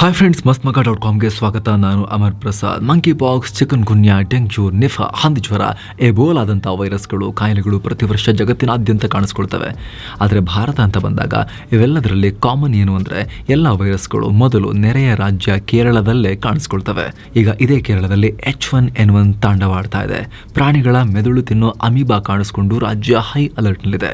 Hi friends ಮಸ್ತ್ ಮಗ dot ಕಾಮ್ಗೆ ಸ್ವಾಗತ. ನಾನು Amar Prasad. Monkey pox chikungunya dengue Nipah ಹಂದಿ ಜ್ವರ ಎಬೋಲಾದಂಥ ವೈರಸ್ಗಳು, ಕಾಯಿಲೆಗಳು ಪ್ರತಿ ವರ್ಷ ಜಗತ್ತಿನಾದ್ಯಂತ ಕಾಣಿಸ್ಕೊಳ್ತವೆ. ಆದರೆ ಭಾರತ ಅಂತ ಬಂದಾಗ ಇವೆಲ್ಲದರಲ್ಲಿ ಕಾಮನ್ ಏನು ಅಂದರೆ ಎಲ್ಲ ವೈರಸ್ಗಳು ಮೊದಲು ನೆರೆಯ ರಾಜ್ಯ ಕೇರಳದಲ್ಲೇ ಕಾಣಿಸ್ಕೊಳ್ತವೆ. ಈಗ ಇದೇ ಕೇರಳದಲ್ಲಿ ಎಚ್ ಒನ್ ಎನ್ ಒನ್ ತಾಂಡವಾಡ್ತಾ ಇದೆ. ಪ್ರಾಣಿಗಳ ಮೆದುಳು ತಿನ್ನೋ ಅಮೀಬಾ ಕಾಣಿಸ್ಕೊಂಡು ರಾಜ್ಯ ಹೈ ಅಲರ್ಟ್ನಲ್ಲಿದೆ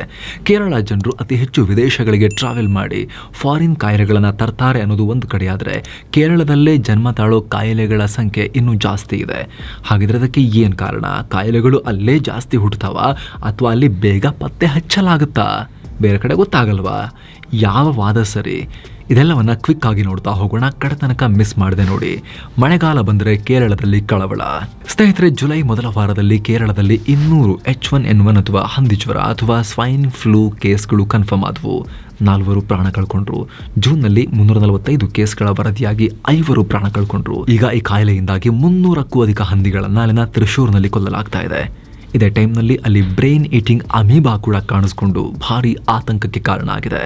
ಕೇರಳ ಜನರು ಅತಿ ಹೆಚ್ಚು ವಿದೇಶಗಳಿಗೆ ಟ್ರಾವೆಲ್ ಮಾಡಿ ಫಾರಿನ್ ಕಾಯಿಲೆಗಳನ್ನು ತರ್ತಾರೆ ಅನ್ನೋದು ಒಂದು ಕಡೆ ಆದರೆ ಕೇರಳದಲ್ಲೇ ಜನ್ಮ ತಾಳೋ ಕಾಯಿಲೆಗಳ ಸಂಖ್ಯೆ ಇನ್ನೂ ಜಾಸ್ತಿ ಇದೆ. ಹಾಗಿದ್ರೆ ಅದಕ್ಕೆ ಏನು ಕಾರಣ? ಕಾಯಿಲೆಗಳು ಅಲ್ಲೇ ಜಾಸ್ತಿ ಹುಟ್ಟುತ್ತಾವ ಅಥವಾ ಅಲ್ಲಿ ಬೇಗ ಪತ್ತೆ ಹಚ್ಚಲಾಗುತ್ತಾ? ಬೇರೆ ಕಡೆ ಗೊತ್ತಾಗಲ್ವಾ? ಯಾವ ವಾದ ಸರಿ? ಇದೆಲ್ಲವನ್ನು ಕ್ವಿಕ್ ಆಗಿ ನೋಡ್ತಾ ಹೋಗೋಣ. ಕಡತನಕ ಮಿಸ್ ಮಾಡದೆ ನೋಡಿ. ಮಳೆಗಾಲ ಬಂದರೆ ಕೇರಳದಲ್ಲಿ ಕಳವಳ. ಸ್ನೇಹಿತರೆ, ಜುಲೈ ಮೊದಲ ವಾರದಲ್ಲಿ ಕೇರಳದಲ್ಲಿ ಇನ್ನೂರು ಎಚ್ ಒನ್ ಎನ್ ಒನ್ ಅಥವಾ ಹಂದಿ ಜ್ವರ ಅಥವಾ ಸ್ವೈನ್ ಫ್ಲೂ ಕೇಸ್ಗಳು ಕನ್ಫರ್ಮ್ ಆದವು. ನಾಲ್ವರು ಪ್ರಾಣ ಕಳ್ಕೊಂಡ್ರು. ಜೂನ್ನಲ್ಲಿ ಮುನ್ನೂರ ನಲವತ್ತೈದು ಕೇಸ್ಗಳ ವರದಿಯಾಗಿ ಐವರು ಪ್ರಾಣ ಕಳ್ಕೊಂಡ್ರು. ಈಗ ಈ ಕಾಯಿಲೆಯಿಂದಾಗಿ ಮುನ್ನೂರಕ್ಕೂ ಅಧಿಕ ಹಂದಿಗಳನ್ನು ಅಲ್ಲಿನ ತ್ರಿಶೂರ್ನಲ್ಲಿ ಕೊಲ್ಲಲಾಗ್ತಾ ಇದೆ. ಇದೇ ಟೈಮ್ನಲ್ಲಿ ಅಲ್ಲಿ ಬ್ರೈನ್ ಈಟಿಂಗ್ ಅಮೀಬಾ ಕೂಡ ಕಾಣಿಸ್ಕೊಂಡು ಭಾರಿ ಆತಂಕಕ್ಕೆ ಕಾರಣ ಆಗಿದೆ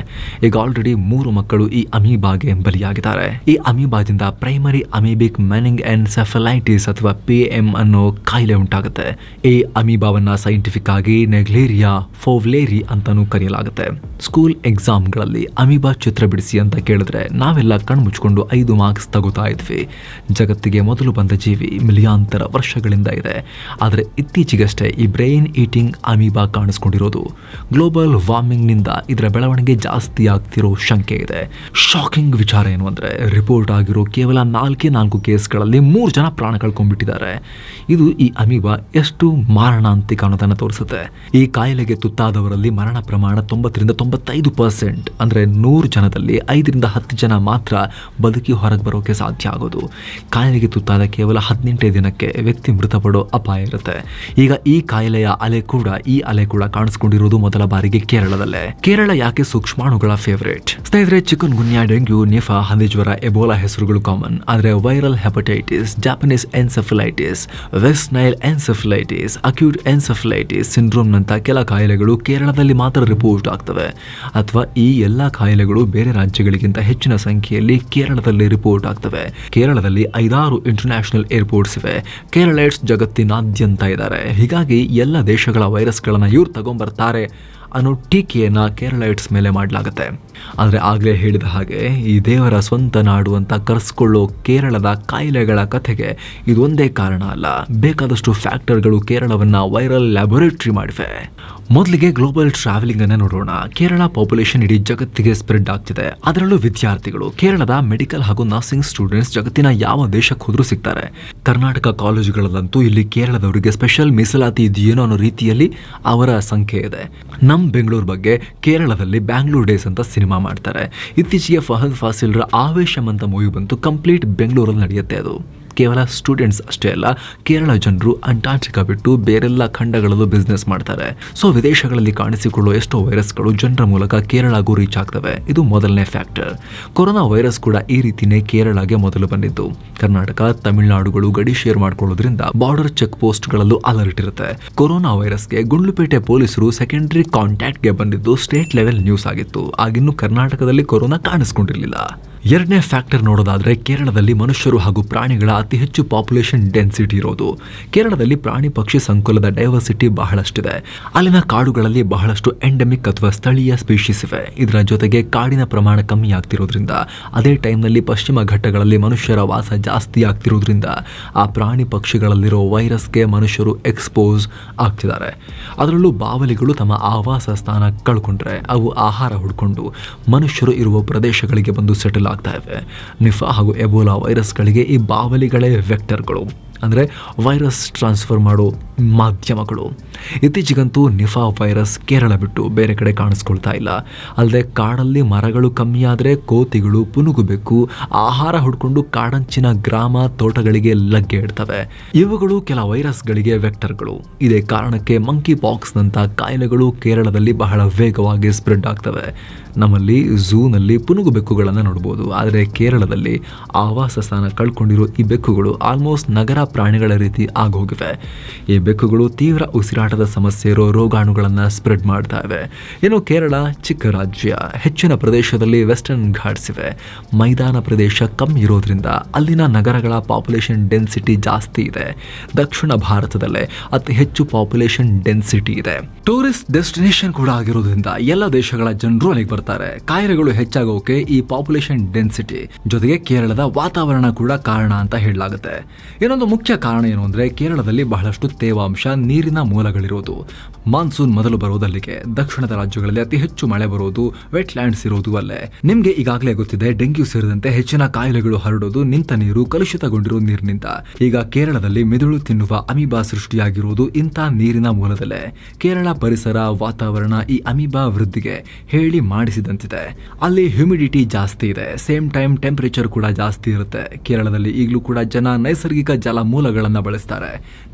ಈಗ ಆಲ್ರೆಡಿ ಮೂರು ಮಕ್ಕಳು ಈ ಅಮೀಬಾಗೆ ಬಲಿಯಾಗಿದ್ದಾರೆ. ಈ ಅಮೀಬಾದಿಂದ primary amoebic meningoencephalitis ಅಥವಾ ಪಿ ಎಂ ಅನ್ನೋ ಕಾಯಿಲೆ ಉಂಟಾಗುತ್ತೆ. ಈ ಅಮೀಬಾವನ್ನ ಸೈಂಟಿಫಿಕ್ ಆಗಿ ನೆಗ್ಲೇರಿಯಾ ಫೋವ್ಲೇರಿ ಅಂತಾನೂ ಕರೆಯಲಾಗುತ್ತೆ. ಸ್ಕೂಲ್ ಎಕ್ಸಾಮ್ಗಳಲ್ಲಿ ಅಮೀಬಾ ಚಿತ್ರ ಬಿಡಿಸಿ ಅಂತ ಕೇಳಿದ್ರೆ ನಾವೆಲ್ಲ ಕಣ್ಮುಚ್ಕೊಂಡು ಐದು ಮಾರ್ಕ್ಸ್ ತಗೋತಾ ಇದ್ವಿ. ಜಗತ್ತಿಗೆ ಮೊದಲು ಬಂದ ಜೀವಿ ಮಿಲಿಯಾಂತರ ವರ್ಷಗಳಿಂದ ಇದೆ. ಆದರೆ ಇತ್ತೀಚೆಗಷ್ಟೇ ಈ ಬ್ರೈನ್ ಈಟಿಂಗ್ ಅಮೀಬಾ ಕಾಣಿಸ್ಕೊಂಡಿರೋದು. ಗ್ಲೋಬಲ್ ವಾರ್ಮಿಂಗ್ನಿಂದ ಇದರ ಬೆಳವಣಿಗೆ ಜಾಸ್ತಿ ಆಗ್ತಿರೋ ಶಂಕೆ ಇದೆ. ಶಾಕಿಂಗ್ ವಿಚಾರ ಏನು ಅಂದರೆ, ರಿಪೋರ್ಟ್ ಆಗಿರೋ ಕೇವಲ ನಾಲ್ಕೇ ನಾಲ್ಕು ಕೇಸ್ಗಳಲ್ಲಿ ಮೂರು ಜನ ಪ್ರಾಣ ಕಳ್ಕೊಂಡ್ಬಿಟ್ಟಿದ್ದಾರೆ. ಇದು ಈ ಅಮೀಬಾ ಎಷ್ಟು ಮಾರಣಾಂತಿಕ ಅನ್ನೋದನ್ನು ತೋರಿಸುತ್ತೆ. ಈ ಕಾಯಿಲೆಗೆ ತುತ್ತಾದವರಲ್ಲಿ ಮರಣ ಪ್ರಮಾಣ ತೊಂಬತ್ತರಿಂದ ತೊಂಬತ್ತೈದು ಪರ್ಸೆಂಟ್. ಅಂದರೆ ನೂರು ಜನದಲ್ಲಿ ಐದರಿಂದ ಹತ್ತು ಜನ ಮಾತ್ರ ಬದುಕಿ ಹೊರಗೆ ಬರೋಕೆ ಸಾಧ್ಯ ಆಗೋದು. ಕಾಯಿಲೆಗೆ ತುತ್ತಾದ ಕೇವಲ ಹದಿನೆಂಟೇ ದಿನಕ್ಕೆ ವ್ಯಕ್ತಿ ಮೃತಪಡೋ ಅಪಾಯ ಇರುತ್ತೆ. ಈಗ ಈ ಕಾಯಿಲೆಯ ಅಲೆ ಕೂಡ ಈ ಅಲೆ ಕೂಡ ಕಾಣಿಸ್ಕೊಂಡಿರೋದು ಮೊದಲ ಬಾರಿಗೆ ಕೇರಳದಲ್ಲೇ. ಕೇರಳ ಯಾಕೆ ಸೂಕ್ಷ್ಮಾಣುಗಳ ಫೇವರೇಟ್ ಸ್ನೇಹಿತರೆ, ಚಿಕನ್ ಗುನ್ಯಾ, ಡೆಂಗ್ಯೂ, ನಿಫಾ ಹಂದಿ ಜ್ವರ ಎಬೋಲಾ ಹೆಸರುಗಳು ಕಾಮನ್ ಆದರೆ viral hepatitis Japanese encephalitis West Nile encephalitis acute encephalitis ಸಿಂಡ್ರೋಮ್ನಂಥ ಕೆಲ ಕಾಯಿಲೆಗಳು ಕೇರಳದಲ್ಲಿ ಮಾತ್ರ ರಿಪೋರ್ಟ್ ಆಗ್ತವೆ. ಅಥವಾ ಈ ಎಲ್ಲ ಕಾಯಿಲೆಗಳು ಬೇರೆ ರಾಜ್ಯಗಳಿಗಿಂತ ಹೆಚ್ಚಿನ ಸಂಖ್ಯೆಯಲ್ಲಿ ಕೇರಳದಲ್ಲಿ ರಿಪೋರ್ಟ್ ಆಗ್ತವೆ. ಕೇರಳದಲ್ಲಿ ಐದಾರು ಇಂಟರ್ನ್ಯಾಷನಲ್ ಏರ್ಪೋರ್ಟ್ಸ್ ಇವೆ. ಕೇರಳೈಟ್ಸ್ ಜಗತ್ತಿನಾದ್ಯಂತ ಇದ್ದಾರೆ. ಹೀಗಾಗಿ ಎಲ್ಲ ದೇಶಗಳ ವೈರಸ್ಗಳನ್ನು ಇವ್ರು ತಗೊಂಬರ್ತಾರೆ ಅನ್ನೋ ಟೀಕೆಯನ್ನು ಕೇರಳೈಟ್ಸ್ ಮೇಲೆ ಮಾಡಲಾಗುತ್ತೆ. ಆದರೆ ಆಗಲೇ ಹೇಳಿದ ಹಾಗೆ ಈ ದೇವರ ಸ್ವಂತ ನಾಡು ಅಂತ ಕರೆಸ್ಕೊಳ್ಳೋ ಕೇರಳದ ಕಾಯಿಲೆಗಳ ಕಥೆಗೆ ಇದೊಂದೇ ಕಾರಣ ಅಲ್ಲ. ಬೇಕಾದಷ್ಟು ಫ್ಯಾಕ್ಟರ್ಗಳು ಕೇರಳವನ್ನು ವೈರಲ್ ಲ್ಯಾಬೊರೇಟರಿ ಮಾಡಿವೆ. ಮೊದಲಿಗೆ ಗ್ಲೋಬಲ್ ಟ್ರಾವೆಲಿಂಗ್ ಅನ್ನ ನೋಡೋಣ. ಕೇರಳ ಪಾಪ್ಯುಲೇಷನ್ ಇಡೀ ಜಗತ್ತಿಗೆ ಸ್ಪ್ರೆಡ್ ಆಗ್ತಿದೆ. ಅದರಲ್ಲೂ ವಿದ್ಯಾರ್ಥಿಗಳು, ಕೇರಳದ ಮೆಡಿಕಲ್ ಹಾಗೂ ನರ್ಸಿಂಗ್ ಸ್ಟೂಡೆಂಟ್ಸ್ ಜಗತ್ತಿನ ಯಾವ ದೇಶಕ್ಕೆ ಹೋದ್ರೂ ಸಿಗ್ತಾರೆ. ಕರ್ನಾಟಕ ಕಾಲೇಜುಗಳಲ್ಲಂತೂ ಇಲ್ಲಿ ಕೇರಳದವರಿಗೆ ಸ್ಪೆಷಲ್ ಮೀಸಲಾತಿ ಇದೆಯೇನೋ ಅನ್ನೋ ರೀತಿಯಲ್ಲಿ ಅವರ ಸಂಖ್ಯೆ ಇದೆ. ನಮ್ಮ ಬೆಂಗಳೂರು ಬಗ್ಗೆ ಕೇರಳದಲ್ಲಿ ಬ್ಯಾಂಗ್ಳೂರ್ ಡೇಸ್ ಅಂತ ಸಿನಿಮಾ ಮಾಡ್ತಾರೆ. ಇತ್ತೀಚೆಗೆ ಫಹದ್ ಫಾಸಿಲ್ರ ಆವೇಶಂ ಅಂತ ಮೂವಿ ಬಂತು ಕಂಪ್ಲೀಟ್ ಬೆಂಗಳೂರಲ್ಲಿ ನಡೆಯುತ್ತೆ ಅದು. ಕೇವಲ ಸ್ಟೂಡೆಂಟ್ಸ್ ಅಷ್ಟೇ ಅಲ್ಲ, ಕೇರಳ ಜನರು ಅಂಟಾರ್ಟಿಕಾ ಬಿಟ್ಟು ಬೇರೆಲ್ಲ ಖಂಡಗಳಲ್ಲೂ ಬಿಸ್ನೆಸ್ ಮಾಡ್ತಾರೆ. ಸೊ ವಿದೇಶಗಳಲ್ಲಿ ಕಾಣಿಸಿಕೊಳ್ಳುವ ಎಷ್ಟೋ ವೈರಸ್ಗಳು ಜನರ ಮೂಲಕ ಕೇರಳಗೂ ರೀಚ್ ಆಗ್ತವೆ. ಇದು ಮೊದಲನೇ ಫ್ಯಾಕ್ಟರ್ ಕೊರೋನಾ ವೈರಸ್ ಕೂಡ ಈ ರೀತಿನೇ ಕೇರಳಗೆ ಮೊದಲು ಬಂದಿದ್ದು. ಕರ್ನಾಟಕ, ತಮಿಳುನಾಡುಗಳು ಗಡಿ ಶೇರ್ ಮಾಡಿಕೊಳ್ಳೋದ್ರಿಂದ ಬಾರ್ಡರ್ ಚೆಕ್ ಪೋಸ್ಟ್ಗಳಲ್ಲೂ ಅಲರ್ಟ್ ಇರುತ್ತೆ. ಕೊರೋನಾ ವೈರಸ್ಗೆ ಗುಂಡ್ಲುಪೇಟೆ ಪೊಲೀಸರು ಸೆಕೆಂಡರಿ ಕಾಂಟ್ಯಾಕ್ಟ್ಗೆ ಬಂದಿದ್ದು ಸ್ಟೇಟ್ ಲೆವೆಲ್ ನ್ಯೂಸ್ ಆಗಿತ್ತು. ಆಗಿನ್ನೂ ಕರ್ನಾಟಕದಲ್ಲಿ ಕೊರೋನಾ ಕಾಣಿಸ್ಕೊಂಡಿರಲಿಲ್ಲ. ಎರಡನೇ ಫ್ಯಾಕ್ಟರ್ ನೋಡೋದಾದರೆ ಕೇರಳದಲ್ಲಿ ಮನುಷ್ಯರು ಹಾಗೂ ಪ್ರಾಣಿಗಳ ಅತಿ ಹೆಚ್ಚು ಪಾಪ್ಯುಲೇಷನ್ ಡೆನ್ಸಿಟಿ ಇರೋದು. ಕೇರಳದಲ್ಲಿ ಪ್ರಾಣಿ ಪಕ್ಷಿ ಸಂಕುಲದ ಡೈವರ್ಸಿಟಿ ಬಹಳಷ್ಟಿದೆ. ಅಲ್ಲಿನ ಕಾಡುಗಳಲ್ಲಿ ಬಹಳಷ್ಟು ಎಂಡೆಮಿಕ್ ಅಥವಾ ಸ್ಥಳೀಯ ಸ್ಪೀಶೀಸ್ ಇವೆ. ಇದರ ಜೊತೆಗೆ ಕಾಡಿನ ಪ್ರಮಾಣ ಕಮ್ಮಿ ಆಗ್ತಿರೋದ್ರಿಂದ, ಅದೇ ಟೈಮ್ನಲ್ಲಿ ಪಶ್ಚಿಮ ಘಟ್ಟಗಳಲ್ಲಿ ಮನುಷ್ಯರ ವಾಸ ಜಾಸ್ತಿ ಆಗ್ತಿರೋದ್ರಿಂದ ಆ ಪ್ರಾಣಿ ಪಕ್ಷಿಗಳಲ್ಲಿರೋ ವೈರಸ್ಗೆ ಮನುಷ್ಯರು ಎಕ್ಸ್ಪೋಸ್ ಆಗ್ತಿದ್ದಾರೆ. ಅದರಲ್ಲೂ ಬಾವಲಿಗಳು ತಮ್ಮ ಆವಾಸ ಸ್ಥಾನ ಕಳ್ಕೊಂಡ್ರೆ, ಅವು ಆಹಾರ ಹುಡ್ಕೊಂಡು ಮನುಷ್ಯರು ಇರುವ ಪ್ರದೇಶಗಳಿಗೆ ಬಂದು ಸೆಟಲ್ ಆಗ್ತಾ ಇವೆ. ನಿಫಾ ಹಾಗೂ ಎಬೋಲಾ ವೈರಸ್ಗಳಿಗೆ ಈ ಬಾವಲಿಗಳೇ ವೆಕ್ಟರ್ಗಳು ಅಂದರೆ ವೈರಸ್ ಟ್ರಾನ್ಸ್ಫರ್ ಮಾಡೋ ಮಾಧ್ಯಮಗಳು. ಇತ್ತೀಚೆಗಂತೂ ನಿಫಾ ವೈರಸ್ ಕೇರಳ ಬಿಟ್ಟು ಬೇರೆ ಕಡೆ ಕಾಣಿಸ್ಕೊಳ್ತಾ ಇಲ್ಲ. ಅಲ್ಲದೆ ಕಾಡಲ್ಲಿ ಮರಗಳು ಕಮ್ಮಿಯಾದರೆ ಕೋತಿಗಳು ಪುನುಗುಬೇಕು, ಆಹಾರ ಹುಡ್ಕೊಂಡು ಕಾಡಂಚಿನ ಗ್ರಾಮ ತೋಟಗಳಿಗೆ ಲಗ್ಗೆ ಇಡ್ತವೆ. ಇವುಗಳು ಕೆಲ ವೈರಸ್ಗಳಿಗೆ ವೆಕ್ಟರ್ಗಳು ಇದೇ ಕಾರಣಕ್ಕೆ ಮಂಕಿ ಪಾಕ್ಸ್ನಂಥ ಕಾಯಿಲೆಗಳು ಕೇರಳದಲ್ಲಿ ಬಹಳ ವೇಗವಾಗಿ ಸ್ಪ್ರೆಡ್ ಆಗ್ತವೆ. ನಮ್ಮಲ್ಲಿ ಝೂನಲ್ಲಿ ಪುನುಗು ಬೆಕ್ಕುಗಳನ್ನು ನೋಡ್ಬೋದು. ಆದರೆ ಕೇರಳದಲ್ಲಿ ಆವಾಸ ಸ್ಥಾನ ಕಳ್ಕೊಂಡಿರೋ ಈ ಬೆಕ್ಕುಗಳು ಆಲ್ಮೋಸ್ಟ್ ನಗರ ಪ್ರಾಣಿಗಳ ರೀತಿ ಆಗೋಗಿವೆ. ಈ ಬೆಕ್ಕುಗಳು ತೀವ್ರ ಉಸಿರಾಟದ ಸಮಸ್ಯೆ ಇರೋ ರೋಗಾಣುಗಳನ್ನು ಸ್ಪ್ರೆಡ್ ಮಾಡ್ತಾ ಇವೆ. ಇನ್ನು ಕೇರಳ ಚಿಕ್ಕ ರಾಜ್ಯ, ಹೆಚ್ಚಿನ ಪ್ರದೇಶದಲ್ಲಿ ವೆಸ್ಟರ್ನ್ ಘಾಟ್ಸ್ ಇವೆ. ಮೈದಾನ ಪ್ರದೇಶ ಕಮ್ಮಿ ಇರೋದ್ರಿಂದ ಅಲ್ಲಿನ ನಗರಗಳ ಪಾಪ್ಯುಲೇಷನ್ ಡೆನ್ಸಿಟಿ ಜಾಸ್ತಿ ಇದೆ. ದಕ್ಷಿಣ ಭಾರತದಲ್ಲೇ ಅತಿ ಹೆಚ್ಚು ಪಾಪ್ಯುಲೇಷನ್ ಡೆನ್ಸಿಟಿ ಇದೆ. ಟೂರಿಸ್ಟ್ ಡೆಸ್ಟಿನೇಷನ್ ಕೂಡ ಆಗಿರೋದ್ರಿಂದ ಎಲ್ಲ ದೇಶಗಳ ಜನರು ಅಲ್ಲಿಗೆ ಬರ್ತಾರೆ. ಕಾಯಿಲೆಗಳು ಹೆಚ್ಚಾಗೋಕೆ ಈ ಪಾಪ್ಯುಲೇಷನ್ ಡೆನ್ಸಿಟಿ ಜೊತೆಗೆ ಕೇರಳದ ವಾತಾವರಣ ಕೂಡ ಕಾರಣ ಅಂತ ಹೇಳಲಾಗುತ್ತೆ. ಇನ್ನೊಂದು ಮುಖ್ಯ ಕಾರಣ ಏನು ಅಂದ್ರೆ ಕೇರಳದಲ್ಲಿ ಬಹಳಷ್ಟು ತೇವಾಂಶ ನೀರಿನ ಮೂಲಗಳಿರೋದು ಮಾನ್ಸೂನ್ ಮೊದಲು ಬರೋದಲ್ಲಿಗೆ ದಕ್ಷಿಣದ ರಾಜ್ಯಗಳಲ್ಲಿ ಅತಿ ಹೆಚ್ಚು ಮಳೆ ಬರೋದು ವೆಟ್ ಲ್ಯಾಂಡ್ಸ್ ಇರೋದು ಅಲ್ಲೇ. ನಿಮ್ಗೆ ಈಗಾಗಲೇ ಗೊತ್ತಿದೆ, ಡೆಂಗ್ಯೂ ಸೇರಿದಂತೆ ಹೆಚ್ಚಿನ ಕಾಯಿಲೆಗಳು ಹರಡೋದು, ನಿಂತ ನೀರು ಕಲುಷಿತಗೊಂಡಿರೋ ನೀರಿನಿಂದ. ಈಗ ಕೇರಳದಲ್ಲಿ ಮಿದುಳು ತಿನ್ನುವ ಅಮೀಬಾ ಸೃಷ್ಟಿಯಾಗಿರುವುದು ಇಂಥ ನೀರಿನ ಮೂಲದಲ್ಲೇ. ಕೇರಳ ಪರಿಸರ ವಾತಾವರಣ ಈ ಅಮೀಬಾ ವೃದ್ಧಿಗೆ ಹೇಳಿ ಮಾಡಿಸಿದಂತಿದೆ. ಅಲ್ಲಿ ಹ್ಯೂಮಿಡಿಟಿ ಜಾಸ್ತಿ ಇದೆ ಸೇಮ್ ಟೈಮ್ ಟೆಂಪರೇಚರ್ ಕೂಡ ಜಾಸ್ತಿ ಇರುತ್ತೆ. ಕೇರಳದಲ್ಲಿ ಈಗಲೂ ಕೂಡ ಜನ ನೈಸರ್ಗಿಕ ಜಲ ಮೂಲಗಳನ್ನ ಬಳಸ್ತಾರೆ.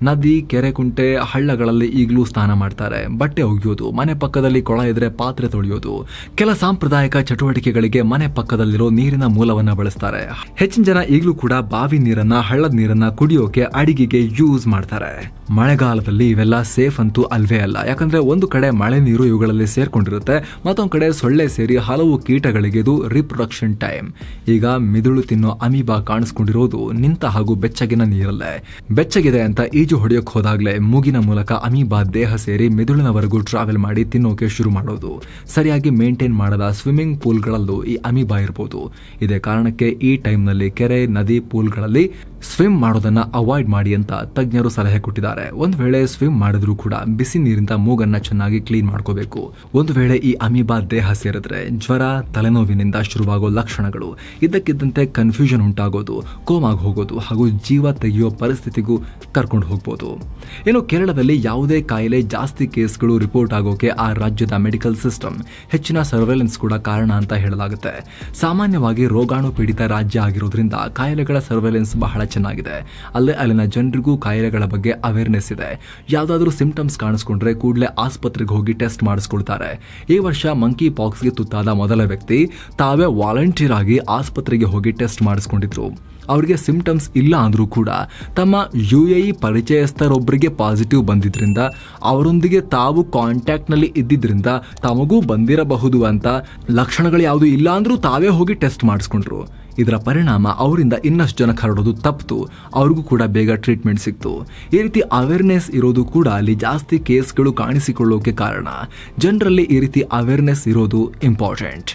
ನದಿ ಕೆರೆ ಕುಂಟೆ ಹಳ್ಳಗಳಲ್ಲಿ ಈಗಲೂ ಸ್ನಾನ ಮಾಡ್ತಾರೆ. ಬಟ್ಟೆ ಒಗೆಯೋದು, ಮನೆ ಪಕ್ಕದಲ್ಲಿ ಕೊಳ ಇದ್ರೆ ಪಾತ್ರೆ ತೊಳೆಯೋದು. ಕೆಲ ಸಾಂಪ್ರದಾಯಿಕ ಚಟುವಟಿಕೆಗಳಿಗೆ ಮನೆ ಪಕ್ಕದಲ್ಲಿರೋ ನೀರಿನ ಮೂಲವನ್ನು ಬಳಸ್ತಾರೆ. ಹೆಚ್ಚಿನ ಜನ ಈಗಲೂ ಕೂಡ ಬಾವಿ ನೀರನ್ನ, ಹಳ್ಳದ ನೀರನ್ನ ಕುಡಿಯೋಕೆ ಅಡಿಗೆಗೆ ಯೂಸ್ ಮಾಡ್ತಾರೆ. ಮಳೆಗಾಲದಲ್ಲಿ ಇವೆಲ್ಲ ಸೇಫ್ ಅಂತೂ ಅಲ್ವೇ ಅಲ್ಲ. ಯಾಕಂದ್ರೆ ಒಂದು ಕಡೆ ಮಳೆ ನೀರು ಇವುಗಳಲ್ಲಿ ಸೇರ್ಕೊಂಡಿರುತ್ತೆ, ಮತ್ತೊಂದು ಕಡೆ ಸೊಳ್ಳೆ ಸೇರಿ ಹಲವು ಕೀಟಗಳಿಗೆ ಇದು ರಿಪ್ರೊಡಕ್ಷನ್ ಟೈಮ್ ಈಗ ಮಿದುಳು ತಿನ್ನೋ ಅಮೀಬಾ ಕಾಣಿಸ್ಕೊಂಡಿರೋದು ನಿಂತ ಹಾಗೂ ಬೆಚ್ಚಗಿನ ನೀರಲ್ಲೇ. ಬೆಚ್ಚಗಿದೆ ಅಂತ ಈಜು ಹೊಡೆಯೋಕ್ ಹೋದಾಗಲೇ ಮೂಗಿನ ಮೂಲಕ ಅಮೀಬಾ ದೇಹ ಸೇರಿ ಮಿದುಳಿನವರೆಗೂ ಟ್ರಾವೆಲ್ ಮಾಡಿ ತಿನ್ನೋಕೆ ಶುರು ಮಾಡೋದು. ಸರಿಯಾಗಿ ಮೇಂಟೈನ್ ಮಾಡದ ಸ್ವಿಮ್ಮಿಂಗ್ ಪೂಲ್ಗಳಲ್ಲೂ ಈ ಅಮೀಬಾ ಇರ್ಬೋದು. ಇದೇ ಕಾರಣಕ್ಕೆ ಈ ಟೈಮ್ನಲ್ಲಿ ಕೆರೆ, ನದಿ ಪೂಲ್ಗಳಲ್ಲಿ ಸ್ವಿಮ್ ಮಾಡೋದನ್ನ ಅವಾಯ್ಡ್ ಮಾಡಿ ಅಂತ ತಜ್ಞರು ಸಲಹೆ ಕೊಟ್ಟಿದ್ದಾರೆ. ಒಂದು ವೇಳೆ ಸ್ವಿಮ್ ಮಾಡಿದ್ರೂ ಕೂಡ ಬಿಸಿ ನೀರಿಂದ ಮೂಗನ್ನ ಚೆನ್ನಾಗಿ ಕ್ಲೀನ್ ಮಾಡ್ಕೋಬೇಕು. ಒಂದು ವೇಳೆ ಈ ಅಮೀಬಾ ದೇಹ ಸೇರಿದ್ರೆ ಜ್ವರ, ತಲೆನೋವಿನಿಂದ ಶುರುವಾಗೋ ಲಕ್ಷಣಗಳು. ಇದ್ದಕ್ಕಿದ್ದಂತೆ ಕನ್ಫ್ಯೂಷನ್ ಉಂಟಾಗೋದು, ಕೋಮಾಗಿ ಹೋಗೋದು ಹಾಗೂ ಜೀವ ತೆಗೆಯೋ ಪರಿಸ್ಥಿತಿಗೂ ಕರ್ಕೊಂಡು ಹೋಗ್ಬೋದು. ಇನ್ನು ಕೇರಳದಲ್ಲಿ ಯಾವುದೇ ಕಾಯಿಲೆ ಜಾಸ್ತಿ ಕೇಸ್ಗಳು ರಿಪೋರ್ಟ್ ಆಗೋಕೆ ಆ ರಾಜ್ಯದ ಮೆಡಿಕಲ್ ಸಿಸ್ಟಮ್ ಹೆಚ್ಚಿನ ಸರ್ವೆಲೆನ್ಸ್ ಕೂಡ ಕಾರಣ ಅಂತ ಹೇಳಲಾಗುತ್ತೆ. ಸಾಮಾನ್ಯವಾಗಿ ರೋಗಾಣು ಪೀಡಿತ ರಾಜ್ಯ ಆಗಿರೋದ್ರಿಂದ ಕಾಯಿಲೆಗಳ ಸರ್ವೆಲೆನ್ಸ್ ಬಹಳ ಚೆನ್ನಾಗಿದೆ. ಅಲ್ಲೇ ಅಲ್ಲಿನ ಜನರಿಗೂ ಕಾಯಿಲೆಗಳ ಬಗ್ಗೆ ಅವೇರ್ನೆಸ್ ಇದೆ. ಯಾವುದಾದ್ರೂ ಸಿಂಪ್ಟಮ್ಸ್ ಕಾಣಿಸ್ಕೊಂಡ್ರೆ ಕೂಡಲೇ ಆಸ್ಪತ್ರೆಗೆ ಹೋಗಿ ಟೆಸ್ಟ್ ಮಾಡಿಸ್ಕೊಳ್ತಾರೆ. ಈ ವರ್ಷ ಮಂಕಿ ಪಾಕ್ಸ್ಗೆ ತುತ್ತಾದ ಮೊದಲ ವ್ಯಕ್ತಿ ತಾವೇ ವಾಲಂಟಿಯರ್ ಆಗಿ ಆಸ್ಪತ್ರೆಗೆ ಹೋಗಿ ಟೆಸ್ಟ್ ಮಾಡಿಸ್ಕೊಂಡಿದ್ರು. ಅವರಿಗೆ ಸಿಂಪ್ಟಮ್ಸ್ ಇಲ್ಲ ಅಂದ್ರೂ ಕೂಡ ತಮ್ಮ ಯು ಎ ಇ ಪರಿಚಯಸ್ಥರೊಬ್ಬರಿಗೆ ಪಾಸಿಟಿವ್ ಬಂದಿದ್ರಿಂದ ಅವರೊಂದಿಗೆ ತಾವು ಕಾಂಟ್ಯಾಕ್ಟ್ನಲ್ಲಿ ಇದ್ದಿದ್ರಿಂದ ತಮಗೂ ಬಂದಿರಬಹುದು ಅಂತ ಲಕ್ಷಣಗಳು ಯಾವುದು ಇಲ್ಲ ಅಂದ್ರೂ ತಾವೇ ಹೋಗಿ ಟೆಸ್ಟ್ ಮಾಡಿಸ್ಕೊಂಡ್ರು. ಇದರ ಪರಿಣಾಮ ಅವರಿಂದ ಇನ್ನಷ್ಟು ಜನಕ್ಕೆ ಹರಡೋದು ತಪ್ಪಿತು ಅವ್ರಿಗೂ ಕೂಡ ಬೇಗ ಟ್ರೀಟ್ಮೆಂಟ್ ಸಿಕ್ತು. ಈ ರೀತಿ ಅವೇರ್ನೆಸ್ ಇರೋದು ಕೂಡ ಅಲ್ಲಿ ಜಾಸ್ತಿ ಕೇಸ್ಗಳು ಕಾಣಿಸಿಕೊಳ್ಳೋಕೆ ಕಾರಣ. ಜನರಲ್ಲಿ ಈ ರೀತಿ ಅವೇರ್ನೆಸ್ ಇರೋದು ಇಂಪಾರ್ಟೆಂಟ್